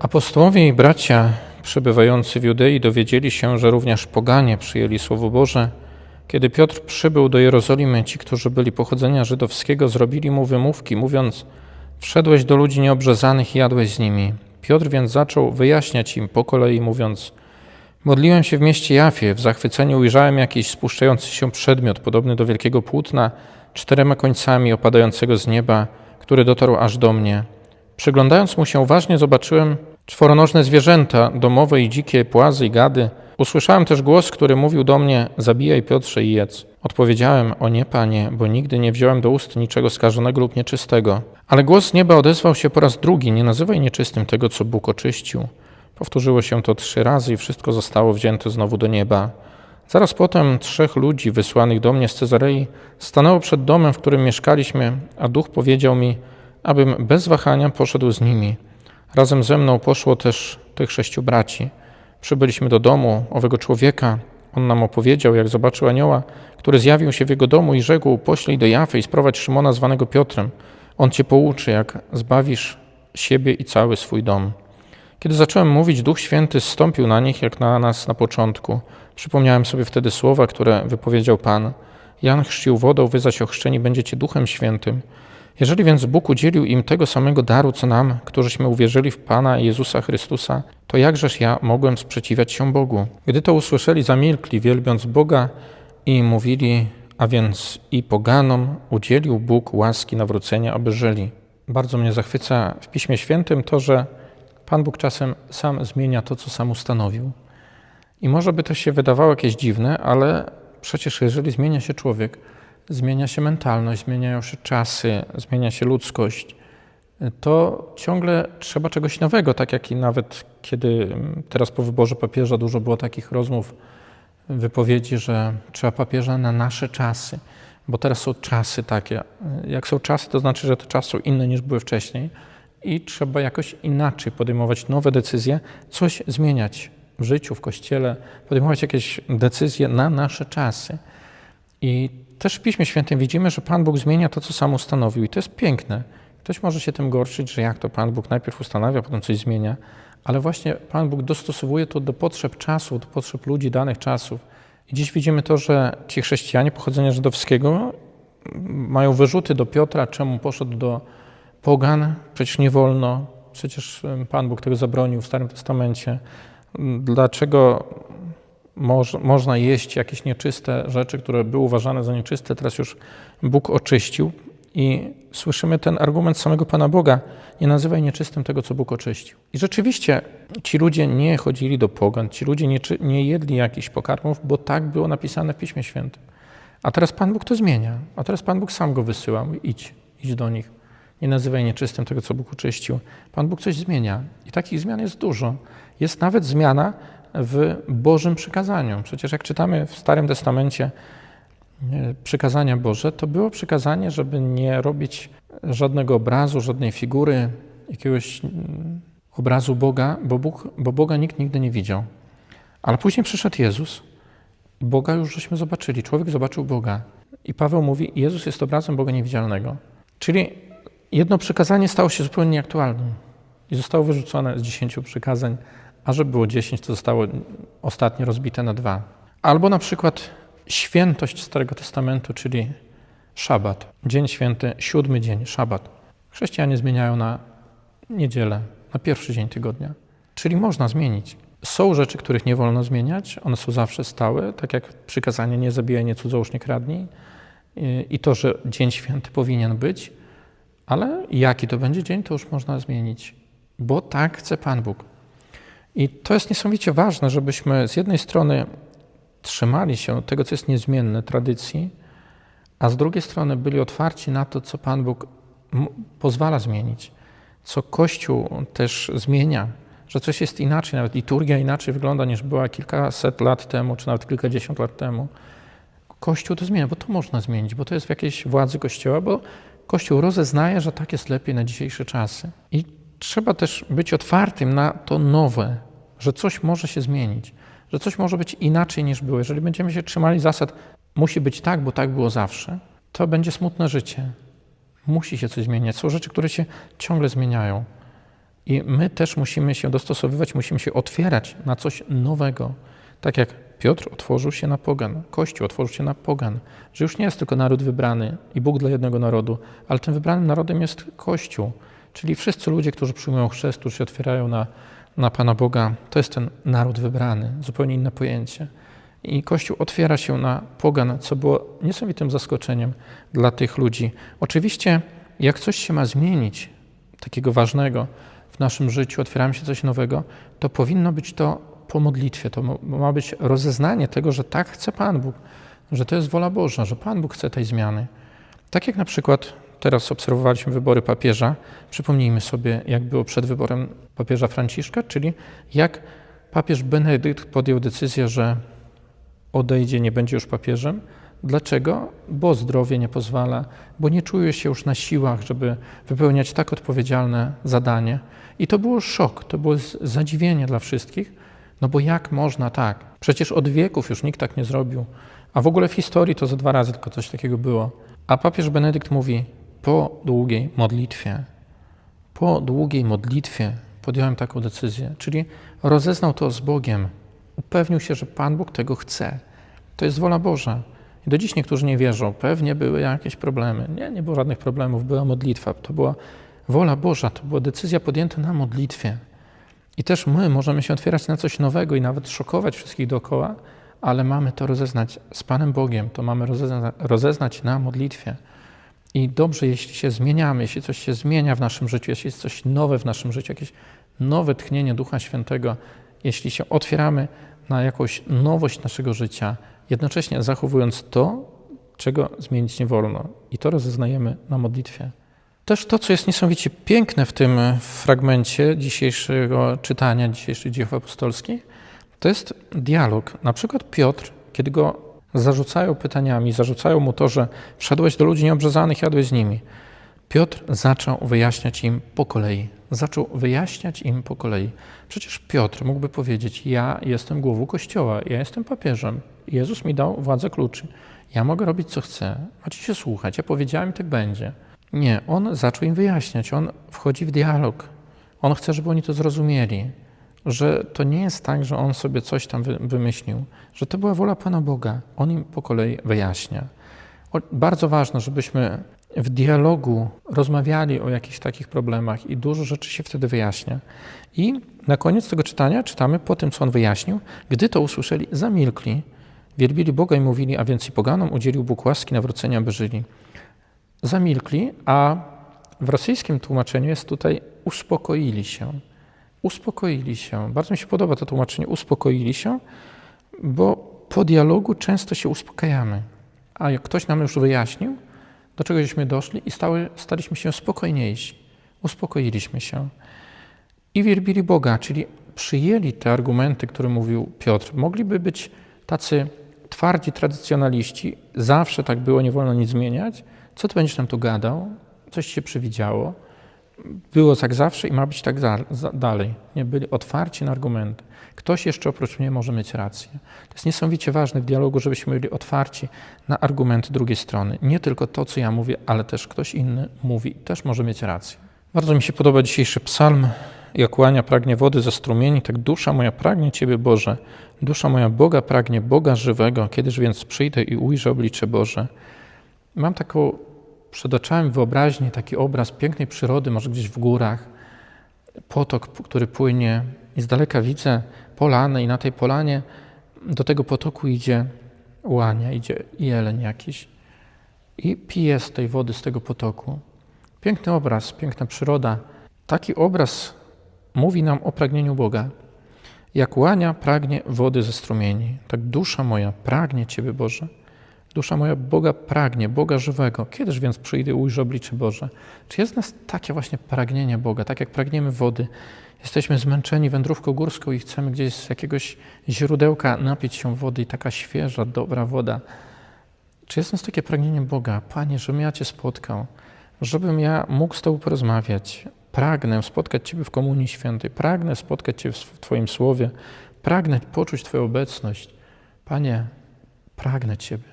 Apostołowie i bracia przebywający w Judei dowiedzieli się, że również poganie przyjęli Słowo Boże. Kiedy Piotr przybył do Jerozolimy, ci, którzy byli pochodzenia żydowskiego, zrobili mu wymówki, mówiąc: Wszedłeś do ludzi nieobrzezanych i jadłeś z nimi. Piotr więc zaczął wyjaśniać im po kolei, mówiąc: Modliłem się w mieście Jafie, w zachwyceniu ujrzałem jakiś spuszczający się przedmiot, podobny do wielkiego płótna, czterema końcami opadającego z nieba, który dotarł aż do mnie. Przyglądając mu się uważnie, zobaczyłem czworonożne zwierzęta, domowe i dzikie, płazy i gady. Usłyszałem też głos, który mówił do mnie: Zabijaj Piotrze i jedz. Odpowiedziałem: O nie, panie, bo nigdy nie wziąłem do ust niczego skażonego lub nieczystego. Ale głos z nieba odezwał się po raz drugi: Nie nazywaj nieczystym tego, co Bóg oczyścił. Powtórzyło się to trzy razy i wszystko zostało wzięte znowu do nieba. Zaraz potem trzech ludzi wysłanych do mnie z Cezarei stanęło przed domem, w którym mieszkaliśmy, a duch powiedział mi, abym bez wahania poszedł z nimi. Razem ze mną poszło też tych sześciu braci. Przybyliśmy do domu owego człowieka. On nam opowiedział, jak zobaczył anioła, który zjawił się w jego domu i rzekł: Poślij do Jafy i sprowadź Szymona zwanego Piotrem. On cię pouczy, jak zbawisz siebie i cały swój dom. Kiedy zacząłem mówić, Duch Święty zstąpił na nich, jak na nas na początku. Przypomniałem sobie wtedy słowa, które wypowiedział Pan. Jan chrzcił wodą, wy zaś ochrzczeni będziecie Duchem Świętym. Jeżeli więc Bóg udzielił im tego samego daru, co nam, którzyśmy uwierzyli w Pana Jezusa Chrystusa, to jakżeż ja mogłem sprzeciwiać się Bogu? Gdy to usłyszeli, zamilkli, wielbiąc Boga i mówili, a więc i poganom udzielił Bóg łaski nawrócenia, aby żyli. Bardzo mnie zachwyca w Piśmie Świętym to, że Pan Bóg czasem sam zmienia to, co sam ustanowił. I może by to się wydawało jakieś dziwne, ale przecież jeżeli zmienia się człowiek, zmienia się mentalność, zmieniają się czasy, zmienia się ludzkość, to ciągle trzeba czegoś nowego, tak jak i nawet kiedy teraz po wyborze papieża dużo było takich rozmów, wypowiedzi, że trzeba papieża na nasze czasy, bo teraz są czasy takie. Jak są czasy, to znaczy, że te czasy są inne niż były wcześniej i trzeba jakoś inaczej podejmować nowe decyzje, coś zmieniać w życiu, w kościele, podejmować jakieś decyzje na nasze czasy. I też w Piśmie Świętym widzimy, że Pan Bóg zmienia to, co sam ustanowił, i to jest piękne. Ktoś może się tym gorszyć, że jak to Pan Bóg najpierw ustanawia, potem coś zmienia, ale właśnie Pan Bóg dostosowuje to do potrzeb czasu, do potrzeb ludzi danych czasów. I dziś widzimy to, że ci chrześcijanie pochodzenia żydowskiego mają wyrzuty do Piotra, czemu poszedł do pogan, przecież nie wolno, przecież Pan Bóg tego zabronił w Starym Testamencie. Dlaczego moż, można jeść jakieś nieczyste rzeczy, które były uważane za nieczyste, teraz już Bóg oczyścił. I słyszymy ten argument samego Pana Boga: nie nazywaj nieczystym tego, co Bóg oczyścił. I rzeczywiście ci ludzie nie chodzili do pogan, ci ludzie nie, nie jedli jakichś pokarmów, bo tak było napisane w Piśmie Świętym. A teraz Pan Bóg to zmienia. A teraz Pan Bóg sam go wysyła. Mówi, idź, idź do nich. Nie nazywaj nieczystym tego, co Bóg oczyścił. Pan Bóg coś zmienia. I takich zmian jest dużo. Jest nawet zmiana w Bożym przykazaniu. Przecież jak czytamy w Starym Testamencie przykazania Boże, to było przykazanie, żeby nie robić żadnego obrazu, żadnej figury, jakiegoś mm, obrazu Boga, bo, Bóg, bo Boga nikt nigdy nie widział. Ale później przyszedł Jezus Boga już żeśmy zobaczyli. Człowiek zobaczył Boga. I Paweł mówi, Jezus jest obrazem Boga niewidzialnego. Czyli jedno przykazanie stało się zupełnie nieaktualne i zostało wyrzucone z dziesięciu przykazań, a żeby było dziesięć, to zostało ostatnie rozbite na dwa. Albo na przykład świętość Starego Testamentu, czyli szabat, dzień święty, siódmy dzień, szabat. Chrześcijanie zmieniają na niedzielę, na pierwszy dzień tygodnia. Czyli można zmienić. Są rzeczy, których nie wolno zmieniać, one są zawsze stałe, tak jak przykazanie nie zabijaj, nie cudzołóż, nie kradnij i to, że dzień święty powinien być, ale jaki to będzie dzień, to już można zmienić, bo tak chce Pan Bóg. I to jest niesamowicie ważne, żebyśmy z jednej strony trzymali się tego, co jest niezmienne, tradycji, a z drugiej strony byli otwarci na to, co Pan Bóg pozwala zmienić, co Kościół też zmienia, że coś jest inaczej, nawet liturgia inaczej wygląda niż była kilkaset lat temu, czy nawet kilkadziesiąt lat temu. Kościół to zmienia, bo to można zmienić, bo to jest w jakiejś władzy Kościoła, bo Kościół rozeznaje, że tak jest lepiej na dzisiejsze czasy. I trzeba też być otwartym na to nowe, że coś może się zmienić, że coś może być inaczej niż było. Jeżeli będziemy się trzymali zasad, musi być tak, bo tak było zawsze, to będzie smutne życie. Musi się coś zmieniać. Są rzeczy, które się ciągle zmieniają. I my też musimy się dostosowywać, musimy się otwierać na coś nowego. Tak jak Piotr otworzył się na pogan, Kościół otworzył się na pogan, że już nie jest tylko naród wybrany i Bóg dla jednego narodu, ale tym wybranym narodem jest Kościół, czyli wszyscy ludzie, którzy przyjmują chrzest, którzy się otwierają na, na Pana Boga, to jest ten naród wybrany, zupełnie inne pojęcie. I Kościół otwiera się na pogan, co było niesamowitym zaskoczeniem dla tych ludzi. Oczywiście, jak coś się ma zmienić, takiego ważnego w naszym życiu, otwieramy się coś nowego, to powinno być to po modlitwie. To ma być rozeznanie tego, że tak chce Pan Bóg, że to jest wola Boża, że Pan Bóg chce tej zmiany. Tak jak na przykład teraz obserwowaliśmy wybory papieża, przypomnijmy sobie, jak było przed wyborem papieża Franciszka, czyli jak papież Benedykt podjął decyzję, że odejdzie, nie będzie już papieżem. Dlaczego? Bo zdrowie nie pozwala, bo nie czuje się już na siłach, żeby wypełniać tak odpowiedzialne zadanie. I to było szok, to było zadziwienie dla wszystkich, no bo jak można tak? Przecież od wieków już nikt tak nie zrobił. A w ogóle w historii to za dwa razy tylko coś takiego było. A papież Benedykt mówi, po długiej modlitwie, po długiej modlitwie podjąłem taką decyzję, czyli rozeznał to z Bogiem, upewnił się, że Pan Bóg tego chce. To jest wola Boża. I do dziś niektórzy nie wierzą. Pewnie były jakieś problemy. Nie, nie było żadnych problemów. Była modlitwa. To była wola Boża. To była decyzja podjęta na modlitwie. I też my możemy się otwierać na coś nowego i nawet szokować wszystkich dookoła, ale mamy to rozeznać z Panem Bogiem. To mamy rozezna rozeznać na modlitwie. I dobrze, jeśli się zmieniamy, jeśli coś się zmienia w naszym życiu, jeśli jest coś nowe w naszym życiu, jakieś nowe tchnienie Ducha Świętego, jeśli się otwieramy na jakąś nowość naszego życia, jednocześnie zachowując to, czego zmienić nie wolno. I to rozeznajemy na modlitwie. Też to, co jest niesamowicie piękne w tym fragmencie dzisiejszego czytania, dzisiejszych dzieł apostolskich, to jest dialog. Na przykład Piotr, kiedy go zarzucają pytaniami, zarzucają mu to, że wszedłeś do ludzi nieobrzezanych, jadłeś z nimi. Piotr zaczął wyjaśniać im po kolei. Zaczął wyjaśniać im po kolei. Przecież Piotr mógłby powiedzieć: Ja jestem głową kościoła, ja jestem papieżem. Jezus mi dał władzę kluczy. Ja mogę robić co chcę. Macie się słuchać. Ja powiedziałem tak będzie. Nie, on zaczął im wyjaśniać. On wchodzi w dialog. On chce, żeby oni to zrozumieli. Że to nie jest tak, że on sobie coś tam wymyślił, że to była wola Pana Boga. On im po kolei wyjaśnia. Bardzo ważne, żebyśmy w dialogu rozmawiali o jakichś takich problemach i dużo rzeczy się wtedy wyjaśnia. I na koniec tego czytania czytamy po tym, co on wyjaśnił, gdy to usłyszeli, zamilkli, wielbili Boga i mówili, a więc i poganom udzielił Bóg łaski nawrócenia, by żyli. Zamilkli, a w rosyjskim tłumaczeniu jest tutaj uspokoili się. Uspokoili się. Bardzo mi się podoba to tłumaczenie uspokoili się, bo po dialogu często się uspokajamy. A jak ktoś nam już wyjaśnił, do czego żeśmy doszli i stały, staliśmy się spokojniejsi. Uspokoiliśmy się. I wielbili Boga, czyli przyjęli te argumenty, które mówił Piotr. Mogliby być tacy twardzi tradycjonaliści, zawsze tak było, nie wolno nic zmieniać. Co ty będziesz nam tu gadał? Coś się przewidziało. Było tak zawsze i ma być tak dalej. Nie byli otwarci na argumenty. Ktoś jeszcze oprócz mnie może mieć rację. To jest niesamowicie ważne w dialogu, żebyśmy byli otwarci na argumenty drugiej strony. Nie tylko to, co ja mówię, ale też ktoś inny mówi, też może mieć rację. Bardzo mi się podoba dzisiejszy psalm. Jak łania pragnie wody ze strumieni, tak dusza moja pragnie Ciebie, Boże. Dusza moja Boga pragnie Boga żywego. Kiedyż więc przyjdę i ujrzę oblicze Boże. Mam taką przed oczami wyobraźnię, taki obraz pięknej przyrody, może gdzieś w górach. Potok, który płynie i z daleka widzę polanę i na tej polanie do tego potoku idzie łania, idzie jeleń jakiś i pije z tej wody, z tego potoku. Piękny obraz, piękna przyroda. Taki obraz mówi nam o pragnieniu Boga. Jak łania pragnie wody ze strumieni, tak dusza moja pragnie Ciebie, Boże. Dusza moja Boga pragnie, Boga żywego. Kiedyż więc przyjdę i ujrzę oblicze Boże? Czy jest w nas takie właśnie pragnienie Boga, tak jak pragniemy wody? Jesteśmy zmęczeni wędrówką górską i chcemy gdzieś z jakiegoś źródełka napić się wody i taka świeża, dobra woda. Czy jest w nas takie pragnienie Boga? Panie, żebym ja Cię spotkał, żebym ja mógł z Tobą porozmawiać. Pragnę spotkać Ciebie w Komunii Świętej, pragnę spotkać Cię w Twoim Słowie, pragnę poczuć Twoją obecność. Panie, pragnę Ciebie.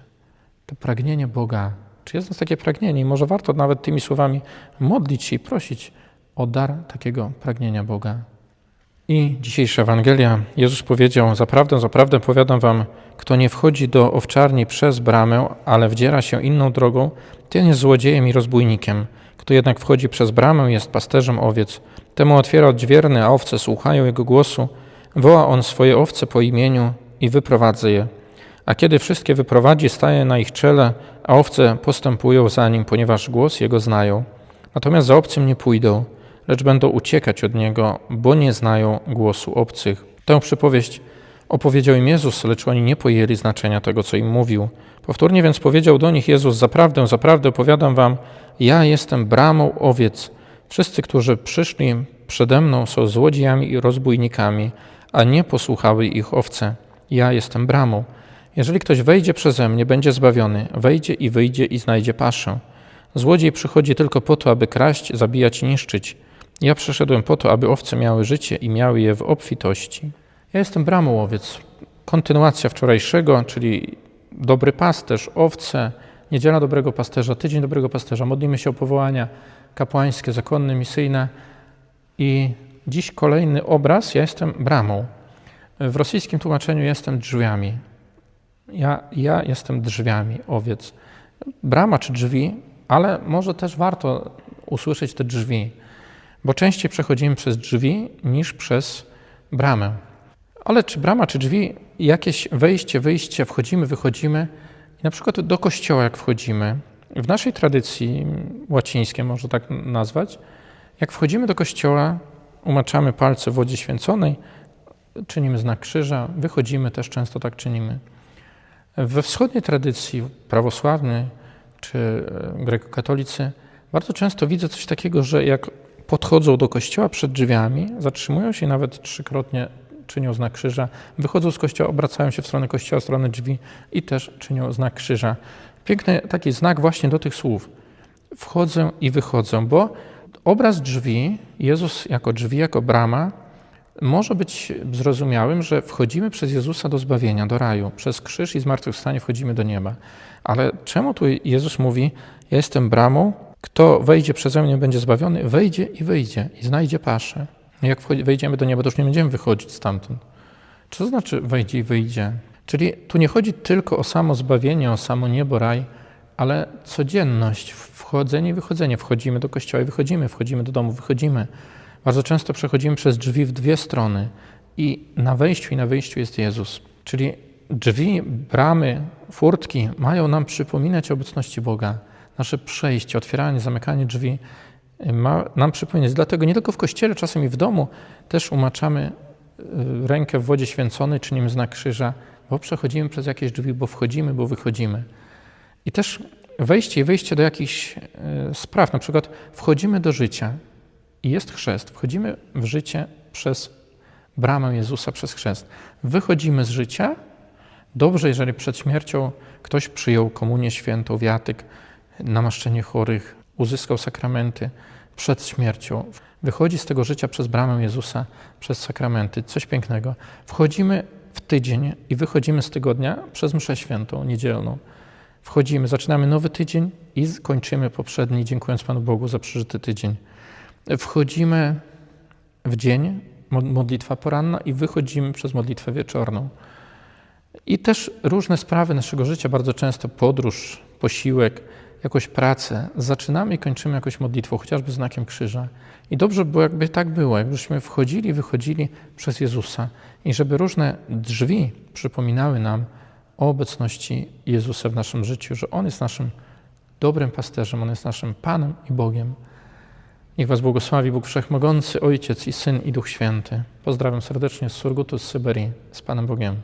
To pragnienie Boga. Czy jest nas takie pragnienie? I może warto nawet tymi słowami modlić się i prosić o dar takiego pragnienia Boga. I dzisiejsza Ewangelia, Jezus powiedział, zaprawdę, zaprawdę powiadam wam, kto nie wchodzi do owczarni przez bramę, ale wdziera się inną drogą, ten jest złodziejem i rozbójnikiem. Kto jednak wchodzi przez bramę, jest pasterzem owiec. Temu otwiera odźwierny, a owce słuchają jego głosu. Woła on swoje owce po imieniu i wyprowadza je. A kiedy wszystkie wyprowadzi, staje na ich czele, a owce postępują za nim, ponieważ głos jego znają. Natomiast za obcym nie pójdą, lecz będą uciekać od niego, bo nie znają głosu obcych. Tę przypowieść opowiedział im Jezus, lecz oni nie pojęli znaczenia tego, co im mówił. Powtórnie więc powiedział do nich Jezus: Zaprawdę, zaprawdę opowiadam wam, ja jestem bramą owiec. Wszyscy, którzy przyszli przede mną, są złodziejami i rozbójnikami, a nie posłuchały ich owce. Ja jestem bramą. Jeżeli ktoś wejdzie przeze mnie, będzie zbawiony. Wejdzie i wyjdzie i znajdzie paszę. Złodziej przychodzi tylko po to, aby kraść, zabijać i niszczyć. Ja przyszedłem po to, aby owce miały życie i miały je w obfitości. Ja jestem bramą owiec. Kontynuacja wczorajszego, czyli dobry pasterz, owce, niedziela dobrego pasterza, tydzień dobrego pasterza. Modlimy się o powołania kapłańskie, zakonne, misyjne. I dziś kolejny obraz. Ja jestem bramą. W rosyjskim tłumaczeniu jestem drzwiami. Ja, ja jestem drzwiami owiec. Brama czy drzwi, ale może też warto usłyszeć te drzwi, bo częściej przechodzimy przez drzwi niż przez bramę. Ale czy brama, czy drzwi, jakieś wejście, wyjście, wchodzimy, wychodzimy. Na przykład do kościoła, jak wchodzimy, w naszej tradycji łacińskiej, można tak nazwać, jak wchodzimy do kościoła, umaczamy palce w wodzie święconej, czynimy znak krzyża, wychodzimy, też często tak czynimy. We wschodniej tradycji prawosławnej czy grekokatolicy bardzo często widzę coś takiego, że jak podchodzą do kościoła przed drzwiami, zatrzymują się nawet trzykrotnie czynią znak krzyża, wychodzą z kościoła, obracają się w stronę kościoła, w stronę drzwi i też czynią znak krzyża. Piękny taki znak właśnie do tych słów. Wchodzę i wychodzę, bo obraz drzwi, Jezus jako drzwi, jako brama, może być zrozumiałym, że wchodzimy przez Jezusa do zbawienia, do raju. Przez krzyż i zmartwychwstanie wchodzimy do nieba. Ale czemu tu Jezus mówi, ja jestem bramą, kto wejdzie przeze mnie będzie zbawiony, wejdzie i wyjdzie i znajdzie paszę. Jak wejdziemy do nieba, to już nie będziemy wychodzić stamtąd. Co to znaczy wejdzie i wyjdzie? Czyli tu nie chodzi tylko o samo zbawienie, o samo niebo, raj, ale codzienność, wchodzenie i wychodzenie. Wchodzimy do kościoła i wychodzimy, wchodzimy do domu, wychodzimy. Bardzo często przechodzimy przez drzwi w dwie strony i na wejściu i na wyjściu jest Jezus. Czyli drzwi, bramy, furtki mają nam przypominać o obecności Boga. Nasze przejście, otwieranie, zamykanie drzwi ma nam przypominać. Dlatego nie tylko w kościele, czasem i w domu też umaczamy y, rękę w wodzie święconej, czynimy znak krzyża, bo przechodzimy przez jakieś drzwi, bo wchodzimy, bo wychodzimy. I też wejście i wyjście do jakichś y, spraw, na przykład wchodzimy do życia i jest chrzest. Wchodzimy w życie przez bramę Jezusa, przez chrzest. Wychodzimy z życia. Dobrze, jeżeli przed śmiercią ktoś przyjął komunię świętą, wiatyk, namaszczenie chorych, uzyskał sakramenty przed śmiercią. Wychodzi z tego życia przez bramę Jezusa, przez sakramenty. Coś pięknego. Wchodzimy w tydzień i wychodzimy z tygodnia przez mszę świętą, niedzielną. Wchodzimy, zaczynamy nowy tydzień i kończymy poprzedni, dziękując Panu Bogu za przeżyty tydzień. Wchodzimy w dzień, modlitwa poranna i wychodzimy przez modlitwę wieczorną. I też różne sprawy naszego życia, bardzo często podróż, posiłek, jakąś pracę, zaczynamy i kończymy jakąś modlitwą, chociażby znakiem krzyża. I dobrze by było, jakby tak było, jakbyśmy wchodzili, wychodzili przez Jezusa i żeby różne drzwi przypominały nam o obecności Jezusa w naszym życiu, że On jest naszym dobrym pasterzem, On jest naszym Panem i Bogiem. Niech Was błogosławi Bóg Wszechmogący, Ojciec i Syn i Duch Święty. Pozdrawiam serdecznie z Surgutu z Syberii, z Panem Bogiem.